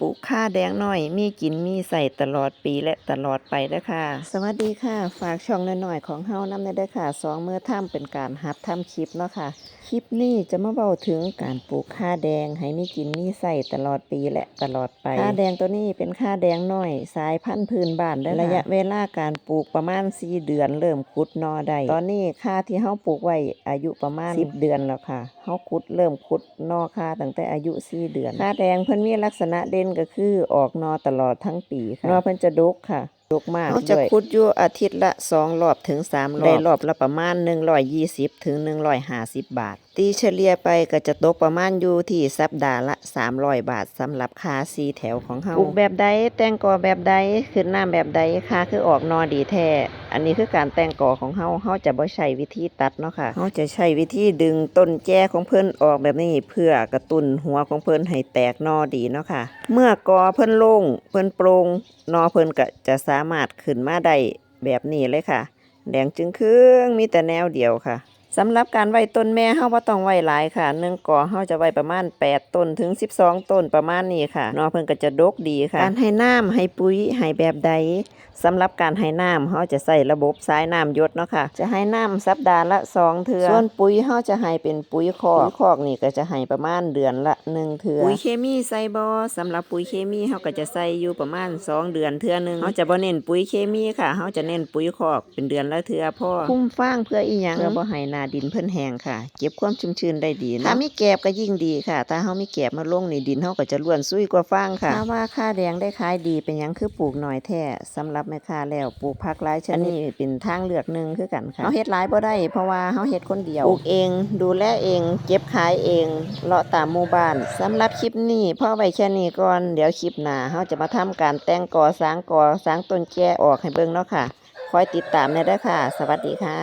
ปลูกข้าแดงน้อย มีกินมีใส่ตลอดปีและตลอดไปเด้อค่ะ สวัสดีค่ะ ฝากช่องน้อยๆของเฮานำได้เด้อค่ะสองมือท่ำเป็นการหัดทำคลิปเนาะค่ะ คลิปนี้จะมาเบาถึงการปลูกข้าแดง ให้มีกินมีใส่ตลอดปีและตลอดไปข้าแดงตัวนี้เป็นข้าแดงน้อย สายพันธุ์พื้นบ้านเด้อค่ะระยะเวลาการปลูกประมาณ4เดือน เริ่มขุดหนอได้ตอนนี้ข้าที่เฮาปลูกไว้อายุประมาณ10เดือนแล้วค่ะเฮาขุดเริ่มขุดหนอข้าตั้งแต่อายุ4เดือนข้าแดงเพิ่นมีลักษณะเด่นก็คือออกหนอตลอดทั้งปีค่ะหนอเพิ่นจะดกค่ะดกมากเขาจะขุดอยู่อาทิตย์ละสองรอบถึงสามรอบได้รอบละประมาณ120ถึง150บาท ตีเฉลี่ยไปก็จะตกประมาณอยู่ที่สัปดาห์ละ300บาทสำหรับคาซีแถวของเฮาปลูกแบบใดแต่งกอแบบใดขึ้นน้ำแบบใดคาคือออกนอดีแท้อันนี้คือการแต่งกอของเฮาเฮาจะบ่ใช้วิธีตัดเนาะค่ะเฮาจะใช้วิธีดึงต้นแจ้ของเพิ่นออกแบบนี้เพื่อกระตุ้นหัวของเพิ่นให้แตกนอดีเนาะค่ะ เมื่อกอเพิ่นโล่งเพิ่นโปร่งนอเพิ่นก็จะสามารถขึ้นมาได้แบบนี้เลยค่ะ แดงจึงครึ่งมีแต่แนวเดียวค่ะ สำหรับการไว้ต้นแม่เฮาบ่ต้องไว้หลายค่ะหนึ่งกอเฮาจะไว้ประมาณ 8 ต้นถึง 12 ต้นประมาณนี้ค่ะนอเพิ่นก็จะดกดีค่ะ การให้น้ำให้ปุ๋ยให้แบบใดสำหรับการให้น้ำเฮาจะใส่ระบบสายน้ำหยศเนาะค่ะ จะให้น้ำสัปดาห์ละสองเทื่อส่วนปุ๋ยเฮาจะให้เป็นปุ๋ยคอกปุ๋ยคอกนี่ก็จะให้ประมาณเดือนละหนึ่งเทื่อปุ๋ยเคมีใส่บ่สำหรับปุ๋ยเคมีเฮาก็จะใส่อยู่ประมาณสองเดือนเทื่อหนึงเฮาจะบ่เน้นปุ๋ยเคมีค่ะเฮาจะเน้นปุ๋ยคอกเป็นเดือนละเทื่อพอคุ้มฟางเพื่ออีหยังเพื่อบ่ให้หน้าดินเพิ่นแห้งค่ะ เก็บความชุ่มชื้นได้ดีนะถ้ามีแกบก็ยิ่งดีค่ะ ถ้าเฮามีแกบมาลงนี่ดินเฮาก็จะล้วนซุยกว่าฟางค่ะถ้าว่าค่าแดงได้ขายดีเป็นหยังคือปลูกน้อยแท้สำหรับแม่ค้าแล้วปลูกผักหลายชนิดอันนี้เป็นทางเลือกหนึงคือกันค่ะเฮาเฮ็ดหลายบ่ได้เพราะว่าเฮาเฮ็ดคนเดียวปลูกเอง ดูแลเอง เก็บขายเองเลาะตามหมู่บ้านสำหรับคลิปนี้พอไว้แค่นี้ก่อนเดี๋ยวคลิปหน้าเฮาจะมาทำการแต่งกอสร้างกอสร้างต้นแก้ออกให้เบิ่งเนาะค่ะคอยติดตามได้เด้อค่ะ สวัสดีค่ะ